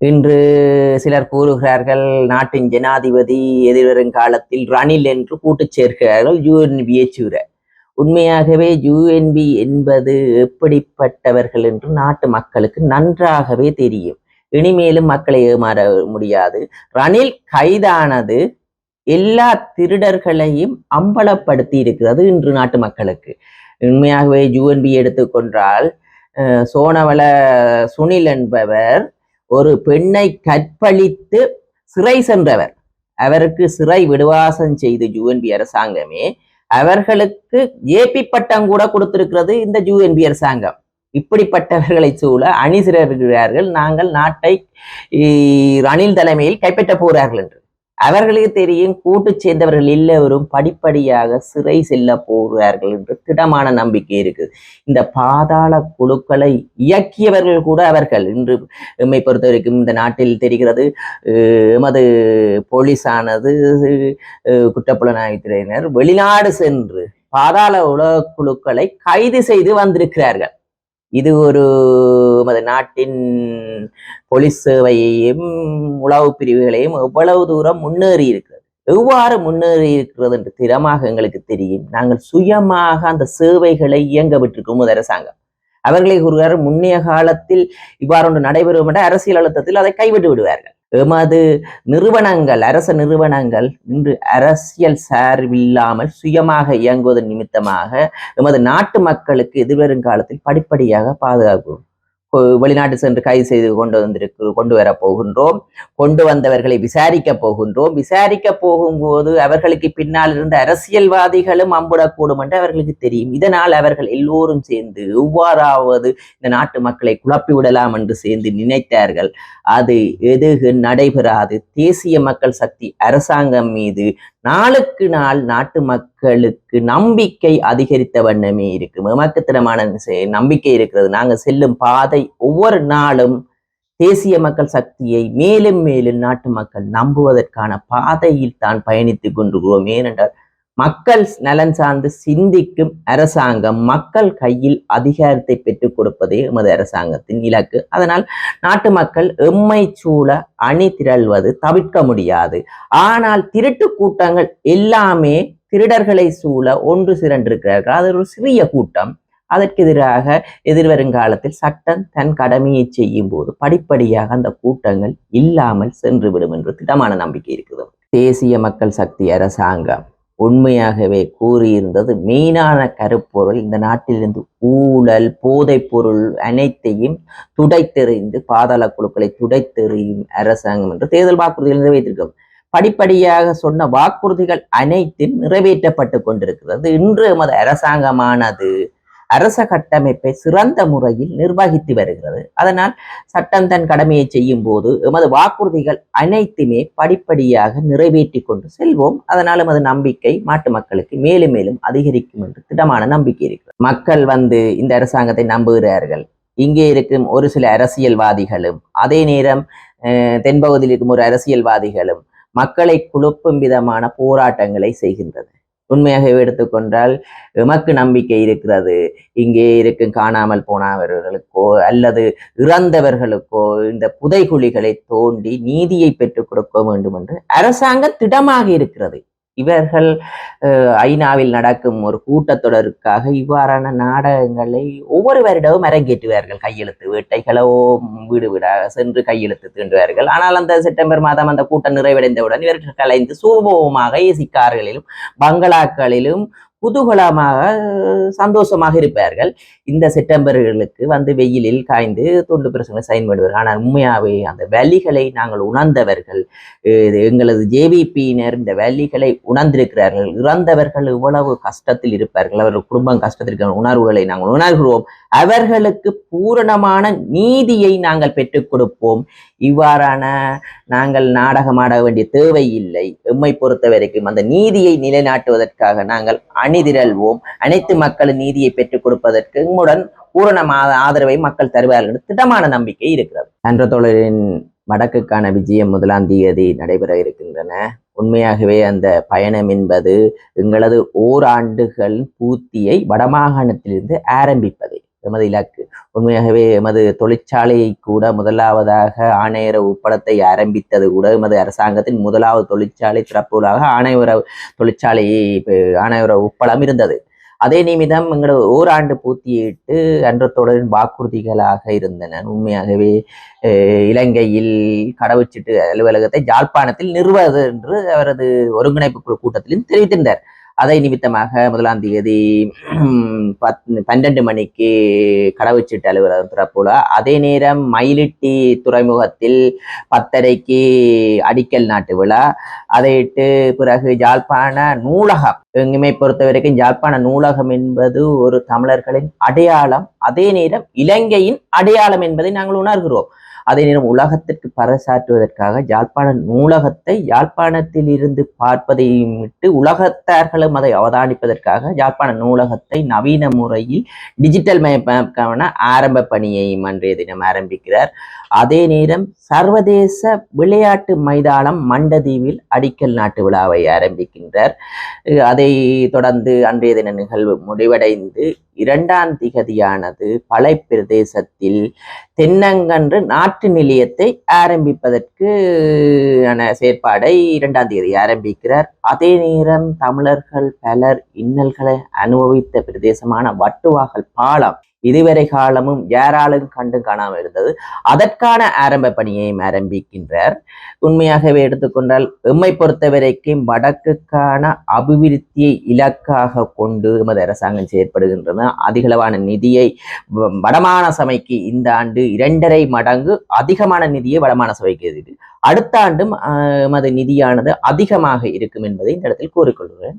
இன்று சிலர் கூறுகிறார்கள் நாட்டின் ஜனாதிபதி எதிர்வரும் காலத்தில் ரணில் என்று கூட்டுச் சேர்க்கிறார்கள் யூஎன்பியை சூற உண்மையாகவே யூஎன்பி என்பது எப்படிப்பட்டவர்கள் என்று நாட்டு மக்களுக்கு நன்றாகவே தெரியும். இனிமேலும் மக்களை ஏமாற முடியாது. ரணில் கைதானது எல்லா திருடர்களையும் அம்பலப்படுத்தி இருக்கிறது இன்று நாட்டு மக்களுக்கு. உண்மையாகவே யூஎன்பி எடுத்துக்கொண்டால் சோனவள சுனில் என்பவர் ஒரு பெண்ணை கற்பழித்து சிறை சென்றவர். அவருக்கு சிறை விடுவாசம் செய்து யூஎன்பி அரசாங்கமே அவர்களுக்கு ஏபி பட்டம் கூட கொடுத்திருக்கிறது இந்த யூஎன்பி அரசாங்கம். இப்படிப்பட்டவர்களை சூழ அணி சிறர்கிறார்கள் நாங்கள் நாட்டை ரணில் தலைமையில் கைப்பற்ற போகிறார்கள் என்று. அவர்களுக்கு தெரியும் கூட்டு சேர்ந்தவர்கள் எல்லோரும் படிப்படியாக சிறை செல்ல போகிறார்கள் என்று திடமான நம்பிக்கை இருக்குது இந்த பாதாள குழுக்களை இயக்கியவர்கள் கூட அவர்கள். இன்று எம்மை பொறுத்த வரைக்கும் இந்த நாட்டில் தெரிகிறது எமது போலீஸானது குற்றப்புலனாய்வுத்துறையினர் வெளிநாடு சென்று பாதாள உலக குழுக்களை கைது செய்து வந்திருக்கிறார்கள். இது ஒரு எமது நாட்டின் போலீஸ் சேவையையும் உளவு பிரிவுகளையும் எவ்வளவு தூரம் முன்னேறி இருக்கிறது? எவ்வாறு முன்னேறி இருக்கிறது என்று திறமாக எங்களுக்கு தெரியும். நாங்கள் சுயமாக அந்த சேவைகளை இயங்க விட்டிருக்கோம் அரசாங்கம். அவர்களை ஒருவர் முன்னைய காலத்தில் இவ்வாறு ஒன்று நடைபெறும் என்ற அரசியல் அழுத்தத்தில் அதை கைவிட்டு விடுவார்கள். எமது நிறுவனங்கள் அரச நிறுவனங்கள் இன்று அரசியல் சார்பில்லாமல் சுயமாக இயங்குவதன் நிமித்தமாக எமது நாட்டு மக்களுக்கு எதிர்வரும் காலத்தில் படிப்படியாக பாதுகாப்பு வெளிநாட்டு சென்று கைது செய்து கொண்டு வந்திருக்கு கொண்டு வர போகின்றோம். கொண்டு வந்தவர்களை விசாரிக்க போகின்றோம். விசாரிக்க போகும்போது அவர்களுக்கு பின்னால் இருந்த அரசியல்வாதிகளும் அம்புடக்கூடும் என்று அவர்களுக்கு தெரியும். இதனால் அவர்கள் எல்லோரும் சேர்ந்து எவ்வாறாவது இந்த நாட்டு மக்களை குழப்பி விடலாம் என்று சேர்ந்து நினைத்தார்கள். அது எதுகு நடைபெறாது. தேசிய மக்கள் சக்தி அரசாங்கம் மீது நாளுக்கு நாள் நாட்டு மக்களுக்கு நம்பிக்கை அதிகரித்த வண்ணமே இருக்கு. மமக்குத்தனமான செ- நம்பிக்கை இருக்கிறது. நாங்க செல்லும் பாதை ஒவ்வொரு நாளும் தேசிய மக்கள் சக்தியை மேலும் மேலும் நாட்டு மக்கள் நம்புவதற்கான பாதையில் தான் பயணித்துக் கொண்டிருக்கிறோம். ஏனென்றால் மக்கள் நலன் சார்ந்து சிந்திக்கும் அரசாங்கம் மக்கள் கையில் அதிகாரத்தை பெற்றுக் கொடுப்பதே எமது அரசாங்கத்தின் இலக்கு. அதனால் நாட்டு மக்கள் எம்மை சூழ அணி திரள்வது தவிர்க்க முடியாது. ஆனால் திருட்டு கூட்டங்கள் எல்லாமே திருடர்களை சூழ ஒன்று திரண்டிருக்கிறார்கள் அது ஒரு சிறிய கூட்டம். அதற்கு எதிராக எதிர்வருங்காலத்தில் சட்டம் தன் கடமையை செய்யும் போது படிப்படியாக அந்த கூட்டங்கள் இல்லாமல் சென்றுவிடும் என்று திடமான நம்பிக்கை இருக்குது தேசிய மக்கள் சக்தி அரசாங்கம் உண்மையாகவே கூறியிருந்தது. மீனான கருப்பொருள் இந்த நாட்டிலிருந்து ஊழல் போதைப்பொருள் அனைத்தையும் துடைத்தெறிந்து பாதாள குழுக்களை துடைத்தெறியும் அரசாங்கம் என்று தேர்தல் வாக்குறுதிகள் நிறைவேற்றிருக்கிறோம் படிப்படியாக சொன்ன வாக்குறுதிகள் அனைத்தும் நிறைவேற்றப்பட்டு கொண்டிருக்கிறது. இன்று எமது அரசாங்கமானது அரச கட்டமைப்பை சிறந்த முறையில் நிர்வகித்து வருகிறது. அதனால் சட்டம் தன் கடமையை செய்யும் போது எமது வாக்குறுதிகள் அனைத்துமே படிப்படியாக நிறைவேற்றி கொண்டு செல்வோம். அதனால் எமது நம்பிக்கை நாட்டு மக்களுக்கு மேலும் மேலும் அதிகரிக்கும் என்று திடமான நம்பிக்கை இருக்கிறது. மக்கள் வந்து இந்த அரசாங்கத்தை நம்புகிறார்கள். இங்கே இருக்கும் ஒரு சில அரசியல்வாதிகளும் அதே நேரம் தென்பகுதியில் இருக்கும் ஒரு அரசியல்வாதிகளும் மக்களை குழப்பும் விதமான போராட்டங்களை செய்கின்றது உண்மையாகவே எடுத்துக்கொண்டால் எமக்கு நம்பிக்கை இருக்கிறது. இங்கே இருக்கும் காணாமல் போனவர்களுக்கோ அல்லது இறந்தவர்களுக்கோ இந்த புதைகுழிகளை தோண்டி நீதியை பெற்றுக் கொடுக்க வேண்டும் என்று அரசாங்கம் திடமாக இருக்கிறது. இவர்கள் ஐநாவில் நடக்கும் ஒரு கூட்டத்தொடருக்காக இவ்வாறான நாடகங்களை ஒவ்வொரு வருடமும் அரங்கேற்றுவார்கள். கையெழுத்து வேட்டைகளோ வீடு வீடாக சென்று கையெழுத்து தீண்டுவார்கள். ஆனால் அந்த செப்டம்பர் மாதம் அந்த கூட்டம் நிறைவடைந்தவுடன் இவர்கள் கலைந்து சுபமாக ஏசி கார்களிலும் பங்களாக்களிலும் குதூகலமாக சந்தோஷமாக இருப்பார்கள். இந்த செப்டம்பர்களுக்கு வந்து வெயிலில் காய்ந்து தொண்டு பிரச்சனை சைன் பண்ணுவார்கள். ஆனால் உண்மையாகவே அந்த வலிகளை நாங்கள் உணர்ந்தவர்கள் இது எங்களது ஜேவிபியினர் இந்த வலிகளை உணர்ந்திருக்கிறார்கள். இறந்தவர்கள் இவ்வளவு கஷ்டத்தில் இருப்பார்கள். அவர்கள் குடும்பம் கஷ்டத்தில் இருக்கிற உணர்வுகளை நாங்கள் உணர்கிறோம். அவர்களுக்கு பூரணமான நீதியை நாங்கள் பெற்றுக் கொடுப்போம். இவ்வாறான நாங்கள் நாடகமாட வேண்டிய தேவை இல்லை எம்மை பொறுத்த வரைக்கும் அந்த நீதியை நிலைநாட்டுவதற்காக நாங்கள் அணிதிரள்வோம். அனைத்து மக்களின் நீதியை பெற்றுக் கொடுப்பதற்கு எம்முடன் பூரண ஆதரவை மக்கள் தருவார்கள். என்று திட்டமான நம்பிக்கை இருக்கிறது. சன்ற தோழரின் வடக்குக்கான விஜயம் முதலாம் தேதி நடைபெற இருக்கின்றன. உண்மையாகவே அந்த பயணம் என்பது எங்களது ஓராண்டுகள் பூர்த்தியை வடமாகாணத்திலிருந்து ஆரம்பிப்பது. எமது இலக்கு. உண்மையாகவே எமது தொழிற்சாலையை கூட முதலாவதாக ஆணையர உப்பளத்தை ஆரம்பித்தது கூட எமது அரசாங்கத்தின் முதலாவது தொழிற்சாலை திறப்புகளாக ஆணையர தொழிற்சாலையை ஆணையர உப்பளம் இருந்தது. அதே நிமிடம் எங்களோட ஓராண்டு பூர்த்தியிட்டு அன்றத்தோடரின் வாக்குறுதிகளாக இருந்தன. உண்மையாகவே இலங்கையில் கடவுச்சீட்டு அலுவலகத்தை ஜாழ்ப்பாணத்தில் நிறுவது என்று அவரது ஒருங்கிணைப்பு குழு கூட்டத்திலும் தெரிவித்திருந்தார். அதை நிமித்தமாக முதலாம் தேதி பத் பன்னெண்டு மணிக்கு கடவுச்சீட்டு அலுவலகம் திறப்புல அதே நேரம் மயிலிட்டி துறைமுகத்தில் பத்தரைக்கு அடிக்கல் நாட்டு விழா. அதையிட்டு பிறகு ஜாழ்ப்பாண நூலகம். எங்குமே பொறுத்த வரைக்கும் ஜாழ்ப்பாண நூலகம் என்பது ஒரு தமிழர்களின் அடையாளம். அதே நேரம் இலங்கையின் அடையாளம் என்பதை நாங்கள் உணர்கிறோம். அதே நேரம் உலகத்திற்கு பறைசாற்றுவதற்காக யாழ்ப்பாண நூலகத்தை யாழ்ப்பாணத்தில் இருந்து பார்ப்பதையும் விட்டு உலகத்தார்களும் அதை அவதானிப்பதற்காக யாழ்ப்பாண நூலகத்தை நவீன முறையில் டிஜிட்டல் மயமாக்கான ஆரம்ப பணியையும் அன்றைய தினம் ஆரம்பிக்கிறார். அதே நேரம் சர்வதேச விளையாட்டு மைதானம் மண்டதீவில் அடிக்கல் நாட்டு விழாவை ஆரம்பிக்கின்றார். அதை தொடர்ந்து அன்றைய தின நிகழ்வு முடிவடைந்து இரண்டாம் திகதியானது பலை பிரதேசத்தில் தென்னங்கன்று நாட்டு நிலையத்தை ஆரம்பிப்பதற்கு செயற்பாடை இரண்டாம் தேதி ஆரம்பிக்கிறார். அதே நேரம் தமிழர்கள் பலர் இன்னல்களை அனுபவித்த பிரதேசமான வட்டுவாகல் பாலம் இதுவரை காலமும் யாராலும் கண்டு காணாமல் இருந்தது. அதற்கான ஆரம்ப பணியையும் ஆரம்பிக்கின்றார். உண்மையாகவே எடுத்துக்கொண்டால் எம்மை பொறுத்தவரைக்கும் வடக்குக்கான அபிவிருத்தியை இலக்காக கொண்டு எமது அரசாங்கம் செயற்படுகின்றன. அதிகளவான நிதியை வடமான சபைக்கு இந்த ஆண்டு இரண்டரை மடங்கு அதிகமான நிதியை வடமான சபைக்கு அடுத்த ஆண்டும் எமது நிதியானது அதிகமாக இருக்கும் என்பதை இந்த இடத்தில் கூறிக்கொள்கிறேன்.